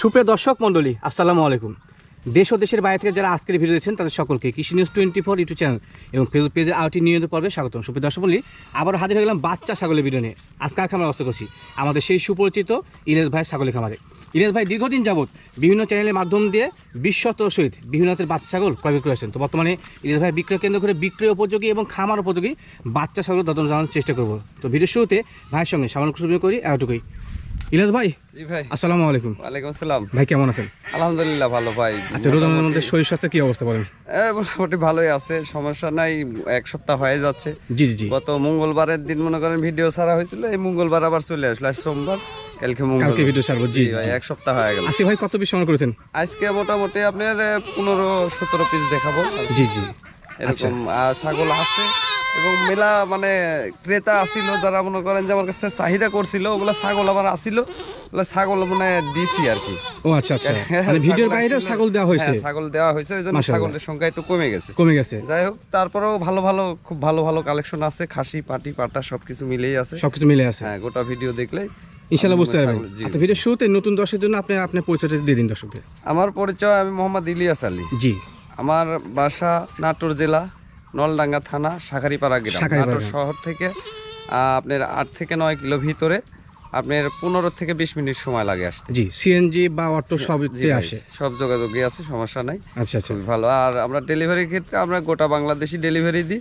সুপ্রিয় দর্শক মণ্ডলী, আসসালামু আলাইকুম। দেশ ও দেশের বাইরে থেকে যারা আজকের ভিডিও দেখছেন, তাদের সকলকে কৃষি news twenty four YouTube channel এবং ফেসবুক পেজের আউটি নিয়মিত পর্বে স্বাগতম। সুপ্রিয় দর্শক মণ্ডলী আবার হাজির হয়ে গেলাম বাচ্চা ছাগলের ভিডিও নিয়ে। আজকে আর খামার অবস্থা করছি আমাদের সেই সুপরিচিত ইলেশ ভাই ছাগলের খামারে। ইলেশ ভাই, দীর্ঘদিন যাবৎ বিভিন্ন চ্যানেলের মাধ্যম দিয়ে বিশ্বত সহিত বিভিন্ন জাতের বাচ্চা ছাগল ক্রয় বিক্রয় করেছেন। তো বর্তমানে ইলেশ ভাই বিক্রয় কেন্দ্র করে বিক্রয় উপযোগী এবং খামার উপযোগী বাচ্চা ছাগল দদন জানানোর চেষ্টা করব। তো ভিডিও শুরুতে ভাইয়ের সঙ্গে সামান্য করি, এতটুকুই। ইলেশ ভাই জি ভাই। আসসালামু আলাইকুম। ওয়ালাইকুম আসসালাম। ভাই কেমন আছেন? আলহামদুলিল্লাহ ভালো ভাই। আচ্ছা রোজানের মধ্যে শরীর স্বাস্থ্য কি অবস্থা বলেন? মোটামুটি ভালোই আছে সমস্যা নাই এক সপ্তাহ হয়ে যাচ্ছে। জি জি গত মঙ্গলবারের দিন মনে করেন ভিডিও ছাড়া হয়েছিল এই মঙ্গলবার আবার চলে আসলো আজ সোমবার কালকে মঙ্গল কালকে ভিডিও ছাড়বো জি জি ভাই এক সপ্তাহ হয়ে গেল। আসি ভাই কত পিস সংগ্রহ করেছেন? আজকে মোটামুটি আপনার পনেরো সতেরো পিস দেখাবো। জি জি। এরকম ছাগল আছে এবং মেলা মানে ক্রেতা আসিল যারা মনে করেন যে আমার কাছ থেকে চাহিদা করছিল ওগুলো ছাগল আমার আসিল ওগুলো ছাগল মানে দিছি আর কি। ও আচ্ছা আচ্ছা। মানে ভিডিওর বাইরেও ছাগল দেওয়া হয়েছে? হ্যাঁ, ছাগল দেওয়া হয়েছে ওই জন্য ছাগলের সংখ্যা একটু কমে গেছে। কমে গেছে। যাই হোক তারপরেও ভালো ভালো খুব ভালো ভালো কালেকশন আছে। খাসি পাটি পাটা সবকিছু মিলেই আছে। সবকিছু মিলে আছে। হ্যাঁ গোটা ভিডিও দেখলে ইনশাল্লাহ বুঝতে পারবেন। আচ্ছা ভিডিও শুরুতে নতুন দর্শকের জন্য আপনি আপনার পরিচয়টা দিয়ে দিন দর্শকদের। আমার পরিচয় আমি মোহাম্মদ ইলিয়াস আলী। জি। আমার বাসা নাটোর জেলা। নলডাঙ্গা থানা শাখারিপাড়া গ্রাম। নাটোর শহর থেকে আপনার আট থেকে নয় কিলো ভিতরে আপনার পনেরো থেকে বিশ মিনিট সময় লাগে আসতে। জি সিএনজি বা অটো ভাই, আসে। সব যোগাযোগে আছে সমস্যা নাই। আচ্ছা আচ্ছা। ভালো। আর আমরা ডেলিভারির ক্ষেত্রে আমরা গোটা বাংলাদেশি ডেলিভারি দিই।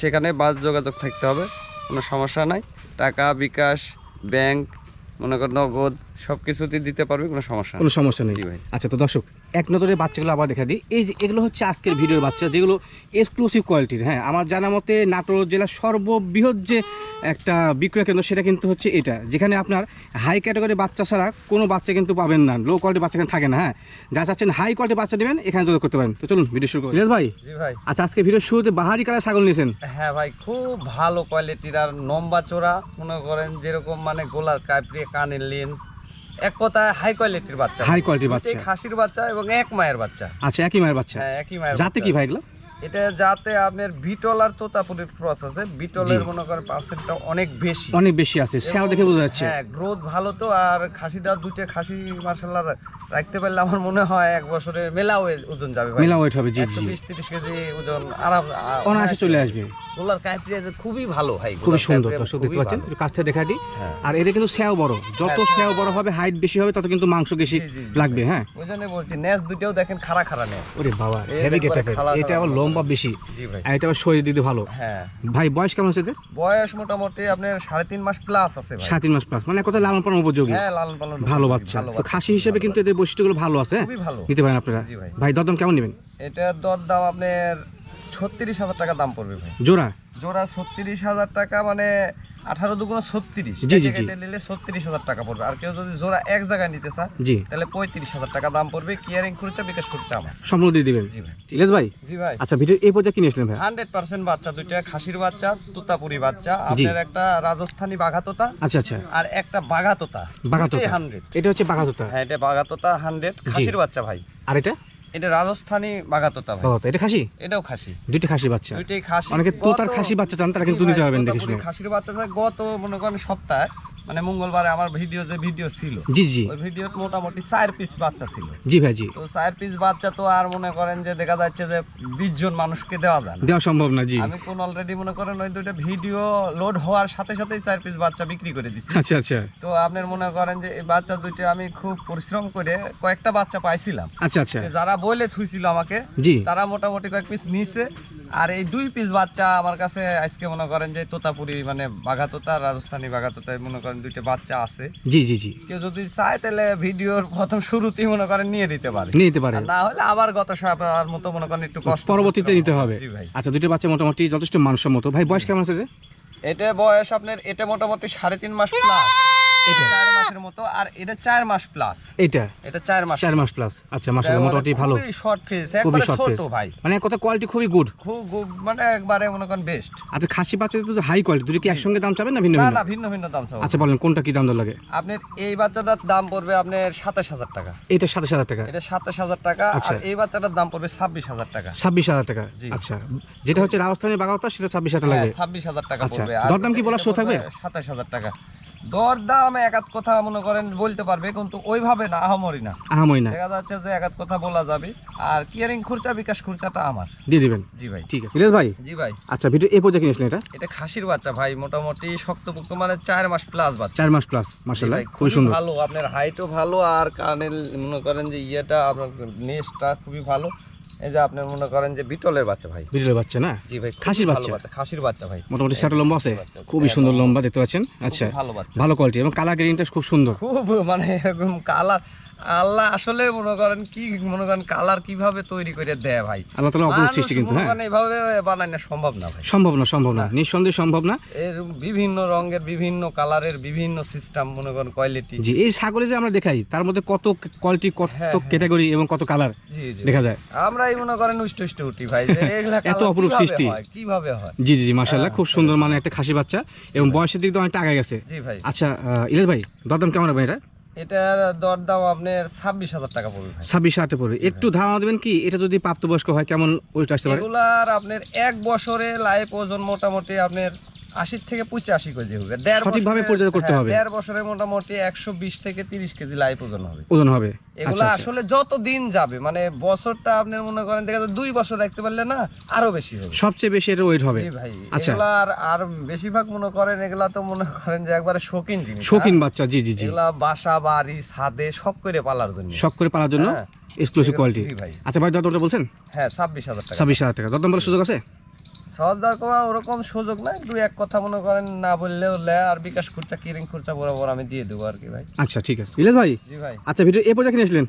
সেখানে বাস যোগাযোগ থাকতে হবে কোনো সমস্যা নাই। টাকা বিকাশ ব্যাংক মনে কর নগদ সব কিছুতেই দিতে পারবে কোনো সমস্যা কোনো সমস্যা নেই। ভাই। আচ্ছা তো দর্শক এক নজরে বাচ্চাগুলো আবার দেখা দিই। এই যে এগুলো হচ্ছে আজকের ভিডিওর বাচ্চা যেগুলো এক্সক্লুসিভ কোয়ালিটির হ্যাঁ আমার জানা মতে নাটোর জেলার সর্ববৃহৎ যে একটা বিক্রয় কেন্দ্র সেটা কিন্তু হচ্ছে এটা। যেখানে আপনার হাই ক্যাটাগরি বাচ্চা ছাড়া কোনো বাচ্চা কিন্তু পাবেন না। লো কোয়ালিটির বাচ্চা এখানে থাকে না হ্যাঁ। যা চাচ্ছেন হাই কোয়ালিটির বাচ্চা নেবেন এখানে যোগাযোগ করতে পারেন। তো চলুন ভিডিও শুরু করুন ভাই। ভাই। আচ্ছা আজকে ভিডিওর শুরুতে বাহারি কালার ছাগল নিয়েছেন। হ্যাঁ ভাই খুব ভালো কোয়ালিটির আর লম্বা চোরা। মনে করেন যেরকম মানে গোলার কাপড়ে কানের লেন্স এক কথায় হাই কোয়ালিটির বাচ্চা। হাই কোয়ালিটির বাচ্চা। খাসির বাচ্চা এবং এক মায়ের বাচ্চা। আচ্ছা একই মায়ের বাচ্চা? হ্যাঁ একই মায়ের যাতে কি ভাই এগুলো? এটা যাতে আপনার বিটল আর তোতাপুরির ক্রস আছে বিটলের মনে করেন পার্সেন্টটা অনেক বেশি। অনেক বেশি আছে সেও দেখে বোঝা যাচ্ছে। হ্যাঁ গ্রোথ ভালো তো আর খাসিটা দুইটা খাসি মার্শাল্লাহ রাখতে পারলে আমার মনে হয় এক বছরে মেলা ওজন যাবে ভাই। মেলা ওয়েট হবে জি জি বিশ তিরিশ কেজি ওজন আরাম অনায়াসে চলে আসবে। গোলার কাইপ্রিয়া খুবই ভালো ভাই খুবই সুন্দর দর্শক দেখতে পাচ্ছেন? কাছ দেখা দিই। হ্যাঁ। আর এটা কিন্তু স্যাও বড়। যত হ্যাঁ, স্যাও বড় হবে হাইট বেশি হবে তত কিন্তু মাংস বেশি লাগবে হ্যাঁ। ওই জন্য বলছি নেস দুইটাও দেখেন খাড়া খাড়া নেস। ওরে বাবা হেভি গেটাপের এটা আবার মতো। লম্বা বেশি? আর এটা শরীর দিতে ভালো? হ্যাঁ। ভাই বয়স কেমন হচ্ছে বয়স মোটামুটি আপনার সাড়ে তিন মাস প্লাস আছে ভাই। সাড়ে তিন মাস প্লাস মানে কথা লালন পালন উপযোগী। হ্যাঁ লালন পালন ভালো বাচ্চা। তো খাসি হিসেবে কিন্তু এদের বৈশিষ্ট্যগুলো ভালো আছে হ্যাঁ? খুবই ভালো। নিতে পারেন আপনারা। ভাই। দর দরদাম কেমন নেবেন? এটার দর দাম আপনার ছত্রিশ হাজার টাকা দাম পড়বে ভাই। জোড়া? জোড়া ছত্রিশ হাজার টাকা মানে আঠারো দুগুণ ছত্রিশ। নিলে হাজার টাকা পড়বে। আর কেউ যদি জোড়া এক জায়গায় নিতে জি। তাহলে পঁয়ত্রিশ হাজার টাকা দাম পড়বে। কিয়ারিং খরচা বিকাশ খরচা আমার। সম্পূর্ণ দিয়ে দিবেন? জি ভাই। ঠিক আছে ভাই? জি ভাই। আচ্ছা ভিডিও এই পর্যায়ে ভাই? হান্ড্রেড পার্সেন্ট বাচ্চা দুইটা খাসির বাচ্চা তুতাপুরি বাচ্চা। আপনার একটা রাজস্থানী বাঘাতোতা আচ্ছা আচ্ছা। আর একটা বাঘাতোতা। বাঘাতোতা। হান্ড্রেড এটা হচ্ছে বাঘাতোতা। হ্যাঁ এটা বাঘাতোতা হান্ড্রেড খাসির বাচ্চা ভাই। আর এটা? এটা রাজস্থানী বাঘাতোতা ভাই। বাঘাতোতা। এটা খাসি? এটাও খাসি। দুইটা খাসি বাচ্চা। দুইটাই খাসি। অনেকে তোতার খাসি বাচ্চা চান তারা কিন্তু নিতে পারবেন দেখে শুনে খাসির বাচ্চা গত মনে করেন সপ্তাহে মানে মঙ্গলবারে আমার ভিডিও যে ভিডিও ছিল জি জি। ওই ভিডিও মোটামুটি চার পিস বাচ্চা ছিল। জি ভাই জি। তো চার পিস বাচ্চা তো আর মনে করেন যে দেখা যাচ্ছে যে বিশ জন মানুষকে দেওয়া যায় না। দেওয়া সম্ভব না জি। আমি কোন অলরেডি মনে করেন ওই দুইটা ভিডিও লোড হওয়ার সাথে সাথেই চার পিস বাচ্চা বিক্রি করে দিছি। আচ্ছা আচ্ছা। তো আপনার মনে করেন যে এই বাচ্চা দুইটা আমি খুব পরিশ্রম করে কয়েকটা বাচ্চা পাইছিলাম। আচ্ছা আচ্ছা। যারা বলে থুইছিল আমাকে জি। তারা মোটামুটি কয়েক পিস নিছে। আর এই দুই পিস বাচ্চা আমার কাছে আজকে মনে করেন যে তোতাপুরি মানে বাঘাতোতা রাজস্থানী বাঘাতোতায় মনে করেন দুইটা বাচ্চা আছে। জি জি জি। কেউ যদি চায় তাহলে ভিডিওর প্রথম শুরুতেই মনে করেন নিয়ে দিতে পারে। নিয়ে নিতে পারেন না হলে আবার গত সপ্তাহের মতো মনে করেন একটু কষ্ট পরবর্তীতে নিতে হবে। ভাই। আচ্ছা দুইটা বাচ্চা মোটামুটি যথেষ্ট মানসম্মত। ভাই বয়স কেমন আছে এটা বয়স আপনার এটা মোটামুটি সাড়ে তিন মাস প্লাস চার মাসের মতো আর এটা চার মাস প্লাস এইটা এটা চার মাস। চার মাস প্লাস আচ্ছা মাসাল্লাহ মোটামুটি ভালো। শর্ট ফেস খুবই শর্ট ছোট ভাই। মানে কথা কোয়ালিটি খুবই গুড খুব খুব- মানে একবারে মনে করেন বেস্ট আচ্ছা খাসি বাচ্চাদের তো হাই কোয়ালিটি দুটো কি একসঙ্গে দাম চাবেন না ভিন্ন ভিন্ন? না ভিন্ন ভিন্ন দাম সব আচ্ছা বলেন কোনটা কি দাম দর লাগে? আপনার এই বাচ্চাটার দাম পড়বে আপনার সাতাশ হাজার টাকা। এটা সাতাশ হাজার টাকা। এটা সাতাশ হাজার টাকা আচ্ছা। আর এই বাচ্চাটার দাম পড়বে ছাব্বিশ হাজার টাকা। ছাব্বিশ হাজার টাকা। আচ্ছা যেটা হচ্ছে রাজস্থানের বাগাওতা সেটা ছাব্বিশ হাজার টাকা হ্যাঁ লাগবে। ছাব্বিশ হাজার টাকা আচ্ছা, পড়বে। আর দরদাম কি বলার শো থাকবে? পড়বে সাতাশ হাজার টাকা। দর দাম এক আধ কথা মনে করেন বলতে পারবে কিন্তু ওইভাবে না আহামরি না। আহামই না। দেখা যাচ্ছে যে এক আধ কথা বলা যাবে আর কিয়ারিং খরচা বিকাশ খরচাটা আমার। দিয়ে দিবেন? জি ভাই। ঠিক আছে। ভাই? জি ভাই। আচ্ছা ভিডিও এ পর্যায়ে কিনেছিলেন এটা? এটা খাসির বাচ্চা ভাই মোটামুটি শক্তপোক্ত মানে চার মাস প্লাস বাচ্চা। চার মাস প্লাস ভাই, খুবই সুন্দর। ভালো আপনার হাইটও ভালো আর কানের মনে করেন যে ইয়েটা আপনার নেসটা খুবই ভালো। এই যে আপনার মনে করেন যে বিটলের বাচ্চা ভাই। বিটলের বাচ্চা না? জি ভাই খাসির বাচ্চা? খাসির বাচ্চা ভাই। মোটামুটি সেটা লম্বা আছে? খুবই সুন্দর লম্বা। দেখতে পাচ্ছেন? আচ্ছা ভালো বাচ্চা। ভালো কোয়ালিটি এবং কালার গ্রিনটা খুব সুন্দর। খুব মানে এরকম কালার আল্লাহ আসলে মনে করেন কি মনে করেন কালার কীভাবে তৈরি করে দেয় ভাই? আল্লাহ তালা অপরূপ সৃষ্টি কিন্তু হ্যাঁ। এইভাবে বানায় না সম্ভব না ভাই। সম্ভব না সম্ভব না নিঃসন্দেহে সম্ভব না। এর বিভিন্ন রঙের বিভিন্ন কালারের বিভিন্ন সিস্টেম মনে করেন কোয়ালিটি জি এই ছাগলে যে আমরা দেখাই তার মধ্যে কত কোয়ালিটি কত হ্যাঁ, হ্যাঁ। ক্যাটাগরি এবং কত কালার জি জি দেখা যায়। আমরা এই মনে করেন উষ্ট উষ্ট উঠি ভাই এত অপরূপ সৃষ্টি। কীভাবে হয়? জি জি জি মার্শাল্লাহ হ্যাঁ, খুব সুন্দর মানে একটা খাসি বাচ্চা এবং বয়সের দিক দিয়ে অনেকটা আগে গেছে। জি ভাই। আচ্ছা আহ, ভাই দরদাম কেমন হবে এটা? এটার দরদাম আপনার ছাব্বিশ হাজার টাকা পড়বে ছাব্বিশ পড়বে। একটু ধারণা দেবেন কি এটা যদি প্রাপ্তবয়স্ক হয় কেমন ওয়েট আসতে পারে? এগুলার আপনার এক বছরে লাইফ ওজন মোটামুটি আপনার আশি থেকে পঁচাশি কেজি হবে। দেড় সঠিকভাবে পরিচর্যা করতে হ্যাঁ, হবে। দেড় বছরে মোটামুটি একশো বিশ থেকে তিরিশ কেজি লাইফ ওজন হবে। ওজন হবে। এগুলা আচ্ছা, আচ্ছা। আসলে যত দিন যাবে মানে বছরটা আপনার মনে করেন দেখা দুই বছর রাখতে পারলে না আরও বেশি হবে। সবচেয়ে বেশি ওয়েট হবে। ভাই আচ্ছা। এগুলা আর আর বেশিরভাগ মনে করেন এগুলা তো মনে করেন যে একবারে শৌখিন জিনিস শৌখিন হ্যাঁ? বাচ্চা জি জি জি। এগুলা বাসা বাড়ি ছাদে সব করে পালার জন্য। শখ করে পাওয়ার জন্য হ্যাঁ। এক্সক্লুসিভ কোয়ালিটি আচ্ছা ভাই দরদামটা বলছেন? হ্যাঁ ছাব্বিশ হাজার টাকা। ছাব্বিশ হাজার টাকা। দরদাম বলার সুযোগ আছে? সর্দার করা ওরকম সুযোগ নাই। দুই এক কথা মনে করেন না বললেও লে আর বিকাশ খুরচা কিরিং খুরচা বরাবর আমি দিয়ে দেবো আর কি ভাই। আচ্ছা ঠিক আছে। ইলিয়াস ভাই? জি ভাই। আচ্ছা ভিডিও এ পর্যায়ে কিনেছিলেন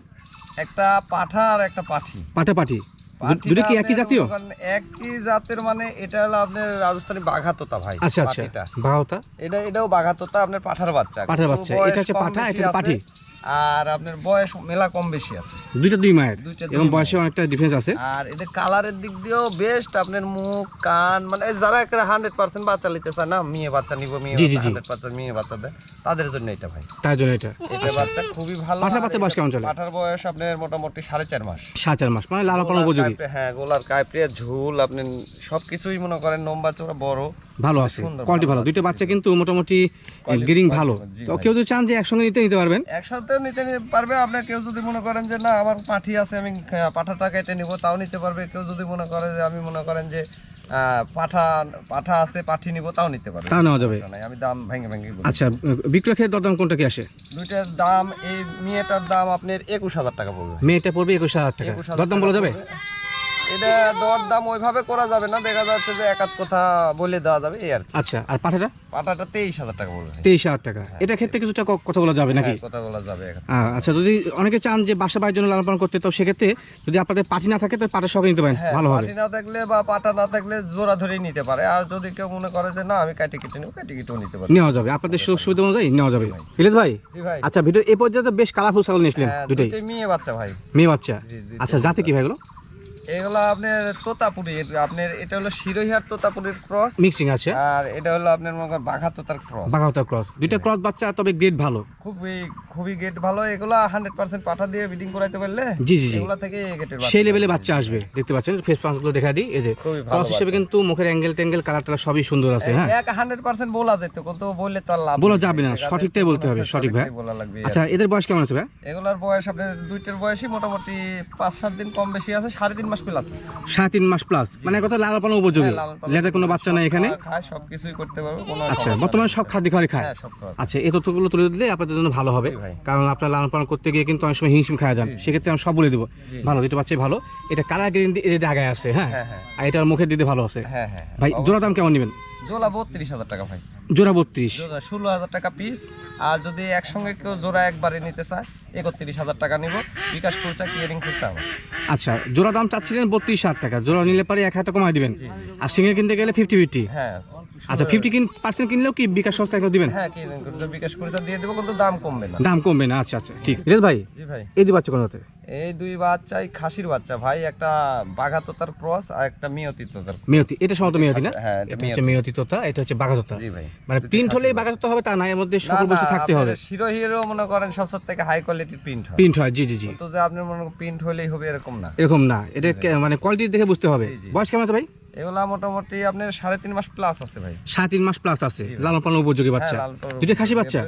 একটা পাঠা আর একটা পাঠি। পাটি পাঠিটা দুটো কি একই জাতীয়? একই জাতের মানে এটা হলো আপনার রাজস্থানি বাঘাতোতা ভাই আচ্ছা আচ্ছা। বাহাওতা এটা এটাও বাঘাতোতা আপনার পাঠার বাচ্চা। পাঠার বাচ্চা। এটা হচ্ছে পাঠা, এটা পাঠি। আর আপনার বয়স মেলা কম বেশি আছে। দুইটা দুই মায়ের? এবং বয়সে অনেকটা ডিফারেন্স আছে। আর এদের কালারের দিক দিয়েও বেস্ট আপনার মুখ কান মানে যারা একটা হান্ড্রেড পার্সেন্ট বাচ্চা নিতে চায় না মেয়ে বাচ্চা নিব মেয়ে। হান্ড্রেড পার্সেন্ট মেয়ে বাচ্চা দেয় তাদের জন্য এটা ভাই। তার জন্য এটা। এটা বাচ্চা খুবই ভালো বাচ্চা বয়স কেমন চলে? বয়স আপনার মোটামুটি সাড়ে চার মাস। সাত চার মাস মানে লাল পালন উপযোগী। হ্যাঁ গোলার কাইপড়ে ঝুল আপনি সবকিছুই মনে করেন নম্বা চোরা বড় ভালো আছে কোয়ালিটি ভালো দুইটা বাচ্চা কিন্তু মোটামুটি Quality- গ্রিং ভালো। তো কেউ যদি চান যে একসঙ্গে নিতে নিতে পারবেন। একসাথে নিতে নিতে পারবে? আপনার কেউ যদি মনে করেন যে না আমার পাঠি আছে আমি পাঠাটা কেটে নিব তাও নিতে পারবে। কেউ যদি মনে করে যে আমি মনে করেন যে পাঠা পাঠা আছে পাঠি নিব তাও নিতে পারবে। তাও নেওয়া যাবে। আমি দাম ভেঙে ভেঙে আচ্ছা দরদাম কোনটা কি আসে? দুইটার দাম এই মেয়েটার দাম আপনার একুশ হাজার টাকা পড়বে। মেয়েটা পড়বে একুশ হাজার টাকা। দরদাম বলা যাবে। এটা দর দাম ওইভাবে করা যাবে না দেখা যাচ্ছে যে এক আধ কথা বলে দেওয়া যাবে এই আর কি। আচ্ছা আর পাঠাটা? তেইশ হাজার টাকা পড়বে তেইশ হাজার টাকা। এটা ক্ষেত্রে কিছুটা ক- কথা বলা যাবে নাকি? হ্যাঁ, কথা বলা যাবে আহ, আচ্ছা যদি অনেকে চান যে বাসা বাড়ির জন্য লালন পালন করতে তো সেক্ষেত্রে যদি আপনাদের পাঠি না থাকে তো সঙ্গে নিতে পারেন হ্যাঁ ভালো হবে। পাটি না থাকলে বা পাটা না থাকলে জোড়া ধরেই নিতে পারে। আর যদি কেউ মনে করে যে না আমি কাটি কেটে নেব কাটি কেটেও নিতে পারে। নেওয়া যাবে। আপনাদের সুযোগ সুবিধা অনুযায়ী নেওয়া যাবে। ভাই। জি ভাই। আচ্ছা ভিডিও এই পর্যায়ে তো বেশ কালারফুল ছাগল নিয়েছিলেন হ্যাঁ, দুটোই। দুটোই মেয়ে বাচ্চা ভাই। মেয়ে বাচ্চা। জি, জি, আচ্ছা জাতে কি ভাই এগুলো? এগুলো আপনার তোতাপুরি আপনার এটা হলো শিরোহিয়ার তোতাপুরির ক্রস মিক্সিং আছে। আর এটা হলো আপনার মনে করেন বাঘা তোতার ক্রস বাঘাওতার ক্রস দুইটা ক্রস বাচ্চা তবে গ্রেড ভালো। খুবই খুবই গেট ভালো। এগুলো হান্ড্রেড পার্সেন্ট পাঠা দিয়ে বিডিং করাইতে পারলে জি জি এগুলো থেকে সেই লেভেলে বাচ্চা আসবে। দেখতে পাচ্ছেন ফেস পাঁচগুলো দেখা দিই। এই যে ভালো ক্রস হিসেবে কিন্তু মুখের অ্যাঙ্গেল ট্যাঙ্গেল কালার টালার সবই সুন্দর আছে হ্যাঁ। এক হান্ড্রেড পার্সেন্ট বলা যেত কিন্তু বললে তো লাভ বলা যাবে না, সঠিকটাই বলতে হবে, সঠিক ভাই। বলা লাগবে আচ্ছা এদের বয়স কেমন আছে ভাই? এগুলার বয়স আপনার দুইটার বয়সই মোটামুটি পাঁচ সাত দিন কম বেশি আছে সাড়ে তিন মাস প্লাস সাড়ে তিন মাস প্লাস মানে কথা লাল পালন উপযোগী। হ্যাঁ, লেদা কোনো বাচ্চা নাই এখানে। খায় সবকিছুই করতে পারবে আচ্ছা বর্তমানে সব খাদ্য খাওয়ারই খায়। হ্যাঁ আচ্ছা এই তথ্যগুলো তুলে দিলে আপনাদের জন্য ভালো হবে। কারণ আপনার লালন পালন করতে গিয়ে কিন্তু অনেক সময় হিমশিম খাওয়া যান সেক্ষেত্রে আমি সব বলে দেবো। ভালো দুটো বাচ্চাই ভালো। এটা কালার গ্রিন দিয়ে আগায় আছে হ্যাঁ? হ্যাঁ আর এটার মুখে দিতে ভালো আছে ভাই জোড়া দাম কেমন নেবেন? জোড়া বত্রিশ হাজার টাকা ভাই। জোড়া বত্রিশ। জোড়া ষোলো হাজার টাকা পিস আর যদি একসঙ্গে কেউ জোড়া একবারে নিতে চায় একত্রিশ হাজার টাকা নিব। বিকাশ খরচা ক্লিয়ারিং খরচা আমার আচ্ছা জোড়া দাম চাচ্ছিলেন বত্রিশ হাজার টাকা। জোড়া নিলে পরে এক হাজার কমাই দিবেন। আর সিঙ্গেল কিনতে গেলে ফিফটি ফিফটি হ্যাঁ। আচ্ছা ফিফটি পার্সেন্ট কিনলেও কি বিকাশ সংস্থা একটু দিবেন? হ্যাঁ বিকাশ খরচা দিয়ে দেবো কিন্তু দাম কমবে না। দাম কমবে না আচ্ছা আচ্ছা ঠিক। রেজ ভাই জি ভাই। এই দুই বাচ্চা কোনো হতে এই দুই বাচ্চাই খাসির বাচ্চা ভাই। একটা বাঘাতোতার ক্রস আর একটা মিয়তি তোতার মিয়তি এটা সম্ভবত মিয়তি না? হ্যাঁ, এটা হচ্ছে মিয়তি। তোতা এটা হচ্ছে বাঘাতোতা। জি ভাই। মানে প্রিন্ট হলেই বাঘাতোতা হবে তা না এর মধ্যে সকল বস্তু থাকতে হবে। হিরো হিরো মনে করেন সবসব থেকে হাই কোয়ালিটির প্রিন্ট হয়। প্রিন্ট হয় জি জি জি। তো যে আপনার মনে প্রিন্ট হলেই হবে এরকম না। এরকম না এটা মানে কোয়ালিটি দেখে বুঝতে হবে। বয়স কেমন আছে ভাই? এগুলা মোটামুটি আপনার সাড়ে তিন মাস প্লাস আছে ভাই। সাড়ে তিন মাস প্লাস আছে। লালন পালন উপযোগী বাচ্চা। হ্যাঁ, লাল পালন দুটো খাসি বাচ্চা?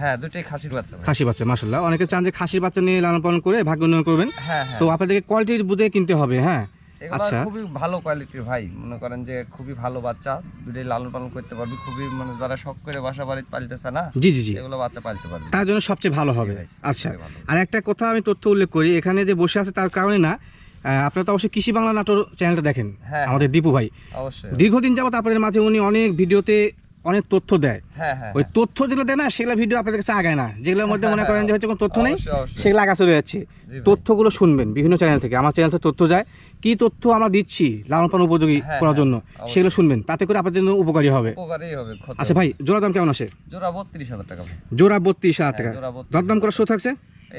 হ্যাঁ দুটোই খাসির বাচ্চা খাসি বাচ্চা মাসাল্লাহ অনেকে চান যে খাসির বাচ্চা নিয়ে লালন পালন করে ভাগ্য উন্নয়ন করবেন। হ্যাঁ হ্যাঁ। তো আপনাদেরকে কোয়ালিটির বুঝে কিনতে হবে হ্যাঁ? আচ্ছা। খুবই ভালো কোয়ালিটির ভাই। মনে করেন যে খুবই ভালো বাচ্চা। দুটোই লালন পালন করতে পারবি। খুবই মানে যারা শখ করে বাসা বাড়িতে পালতেছে না জি জি জি। এগুলো বাচ্চা পালতে পারবি। তার জন্য সবচেয়ে ভালো হবে। আচ্ছা। আর একটা কথা আমি তথ্য উল্লেখ করি। এখানে যে বসে আছে তার কারণে না আপনারা তো অবশ্যই কৃষি বাংলা নাটোর চ্যানেলটা দেখেন হ্যাঁ, আমাদের দীপু ভাই। অবশ্যই। দীর্ঘদিন যাবত আপনাদের মাঝে উনি অনেক ভিডিওতে অনেক তথ্য দেয়। হ্যাঁ হ্যাঁ ওই তথ্য যেগুলো দেয় না সেগুলো ভিডিও আপনাদের কাছে আগায় না। যেগুলোর মধ্যে মনে করেন যে হচ্ছে কোনো তথ্য নেই। সেগুলো আগা চলে যাচ্ছে। তথ্যগুলো শুনবেন বিভিন্ন চ্যানেল থেকে। আমার চ্যানেল থেকে তথ্য যায়। কি তথ্য আমরা দিচ্ছি লালন পালন উপযোগী করার জন্য সেগুলো শুনবেন। তাতে করে আপনাদের জন্য উপকারী হবে। আচ্ছা ভাই জোড়া দাম কেমন আসে জোড়া বত্রিশ হাজার টাকা। জোড়া বত্রিশ হাজার টাকা। দরদাম করার শো থাকছে?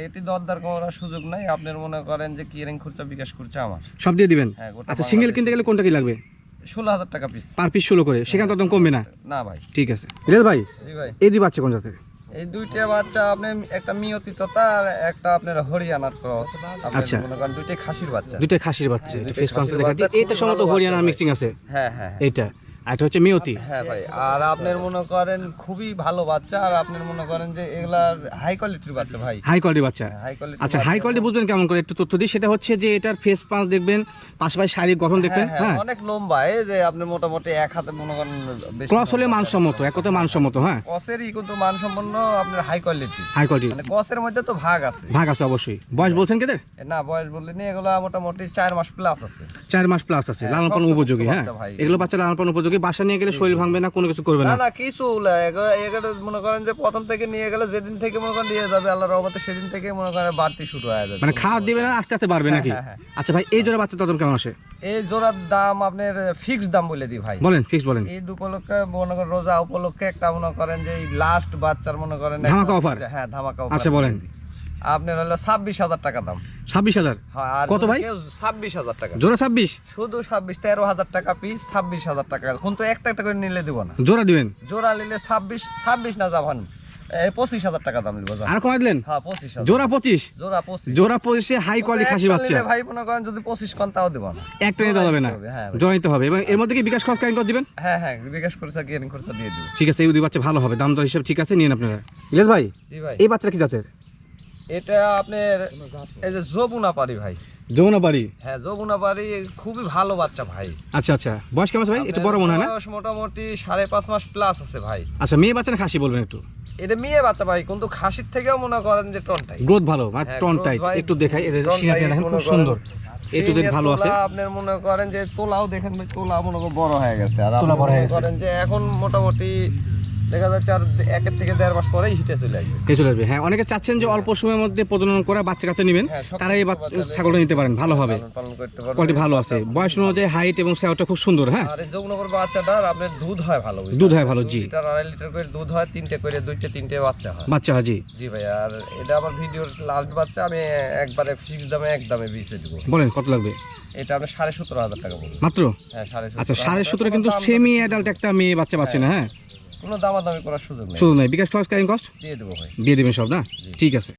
এটি দরদার করার সুযোগ নাই। আপনার মনে করেন যে কিয়ারিং খরচা বিকাশ করছে আমার। সব দিয়ে দিবেন? হ্যাঁ, গোটা আচ্ছা সিঙ্গেল কিনতে গেলে কোনটা কি লাগবে? ষোলো হাজার টাকা পিস পার পিস ষোলো করে। সেখানে দরদাম কমবে না? না ভাই। ঠিক আছে। রিয়াজ ভাই জি ভাই। এই দুই বাচ্চা কোন জাতের? এই দুইটা বাচ্চা আপনি একটা মিয়তি তোতা আর একটা আপনার হরিয়ানার ক্রস আচ্ছা। মনে করেন দুইটাই খাসির বাচ্চা। দুইটা খাসির বাচ্চা এটা ফেস পাঁচটা খাসির দেখা দিই এটা সম্ভবত হরিয়ানার মিক্সিং আছে। হ্যাঁ হ্যাঁ হ্যাঁ। আর এটা হচ্ছে মিয়তি। হ্যাঁ ভাই আর আপনার মনে করেন খুবই ভালো বাচ্চা আর আপনার মনে করেন যে এগুলার হাই কোয়ালিটির বাচ্চা ভাই। হাই কোয়ালিটি বাচ্চা। হাই কোয়ালিটি আচ্ছা হাই কোয়ালিটি বুঝবেন কেমন করে? একটু তথ্য দিই সেটা হচ্ছে যে এটার ফেস পাঁচ দেখবেন পাশাপাশি শারীরিক গঠন দেখবেন হ্যাঁ অনেক লম্বা এই যে আপনি মোটামুটি এক হাতে মনে করেন বেশি ক্রস হলে মানসম্মত এক কথা মানসম্মত হ্যাঁ। কসেরই কিন্তু মানসম্পন্ন আপনার হাই কোয়ালিটি হাই কোয়ালিটি মানে কসের মধ্যে তো ভাগ আছে। ভাগ আছে অবশ্যই। বয়স বলছেন কেদের না বয়স বললে নি এগুলো মোটামুটি চার মাস প্লাস আছে। চার মাস প্লাস আছে হ্যাঁ, লালন পালন উপযোগী হ্যাঁ। ভাই। এগুলো বাচ্চা লালন পালন উপযোগী বাসা নিয়ে গেলে শরীর ভাঙবে না কোনো কিছু করবে না। না কিছু এগুলো মনে করেন যে প্রথম থেকে নিয়ে গেলে যেদিন থেকে মনে করেন নিয়ে যাবে আল্লাহর রহমতে সেদিন থেকে মনে করেন বাড়তি শুরু হয়ে যাবে। মানে খাওয়া দিবে না আস্তে আস্তে বাড়বে নাকি? হ্যাঁ, হ্যাঁ। আচ্ছা ভাই এই জোড়া বাচ্চা তদম কেমন আসে? এই জোড়ার দাম আপনার ফিক্স দাম বলে দিই ভাই। বলেন ফিক্স বলেন। ঈদ উপলক্ষে মনে করেন রোজা উপলক্ষে একটা মনে করেন যে লাস্ট বাচ্চার মনে করেন ধামাকা offer? হ্যাঁ ধামাকা offer আচ্ছা, বলেন। আপনার হলো ছাব্বিশ হাজার টাকা দাম। ছাব্বিশ হাজার? হ্যাঁ, কত ভাই? ছাব্বিশ হাজার টাকা। জোড়া ছাব্বিশ? শুধু ছাব্বিশ তেরো হাজার টাকা পিস ছাব্বিশ হাজার টাকা। কিন্তু একটা একটা করে নিলে দিব না। জোড়া দিবেন? জোড়া নিলে ছাব্বিশ ছাব্বিশ না যাবান এই পঁচিশ হাজার টাকা দাম নিব আর কমাই দিলেন? হ্যাঁ পঁচিশ জোড়া পঁচিশ? জোড়া পঁচিশ। জোড়া পঁচিশে হাই কোয়ালিটি খাসি বাচ্চা। ভাই মনে করেন যদি পঁচিশ কন তাও দিব না। একটা নিতে হবে না। জোড়া হবে, হ্যাঁ হবে। এবং এর মধ্যে কি বিকাশ খরচ করে দিবেন? হ্যাঁ হ্যাঁ বিকাশ খরচা গিয়ে খরচা দিয়ে দিব। ঠিক আছে এই দুই বাচ্চা ভালো হবে। দাম দর হিসেবে ঠিক আছে নিন আপনারা। ইলিয়াস ভাই ভাই। এই বাচ্চাটা কি জাতের? এটা আপনার এই যে যমুনা পারি ভাই। যমুনা বাড়ি হ্যাঁ যমুনা পারি খুবই ভালো বাচ্চা ভাই। আচ্ছা আচ্ছা। বয়স কেমন ভাই? একটু বড় মনে হয় না? বয়স মোটামুটি সাড়ে পাঁচ মাস প্লাস আছে ভাই। আচ্ছা মেয়ে বাচ্চা না খাসি বলবেন একটু? এটা মেয়ে বাচ্চা ভাই কিন্তু খাসির থেকেও মনে করেন যে টনটাই গ্রোথ ভালো মানে হ্যাঁ, টন growth টাইট ভাই, একটু দেখাই এদের সিনা দেখেন খুব সুন্দর। একটু ভালো আছে। তোলা আপনার মনে করেন যে তোলাও দেখেন ভাই তোলা মনে করেন বড় হয়ে গেছে। আর তোলা বড় হয়ে গেছে। করেন যে এখন মোটামুটি দেখা যাচ্ছে আর একের থেকে দেড় মাস পরেই হিটে চলে আসবে। চলে আসবে। হ্যাঁ অনেকে চাচ্ছেন যে অল্প সময়ের মধ্যে প্রজনন করা বাচ্চা নেবেন। হ্যাঁ, তারা এই ছাগলটা নিতে পারেন ভালো হবে। কোয়ালিটি ভালো আছে। বয়স অনুযায়ী হাইট এবং সেওটা খুব সুন্দর হ্যাঁ? আর যমুনাপুর আপনার দুধ হয় ভালো দুধ হয় ভালো, জি। লিটার আড়াই লিটার করে দুধ হয় তিনটে করে দুইটা তিনটে বাচ্চা হয়। বাচ্চা হাজি জি। ভাই আর এটা আমার ভিডিওর লাস্ট বাচ্চা আমি একবারে ফিক্স দামে এক দামে বেচে দেবো। বলেন কত লাগবে? এটা আপনার সাড়ে সতেরো হাজার টাকা মাত্র? হ্যাঁ সাড়ে আচ্ছা সাড়ে সতেরো কিন্তু সেমি অ্যাডাল্ট একটা মেয়ে বাচ্চা পাচ্ছে না হ্যাঁ? কোনো দামাদামি করার সুযোগ নেই। শুধু নেই। বিকাশ ক্লাস কারিং কস্ট দিয়ে দেবো ভাই। দিয়ে দেবেন সব না? ঠিক আছে।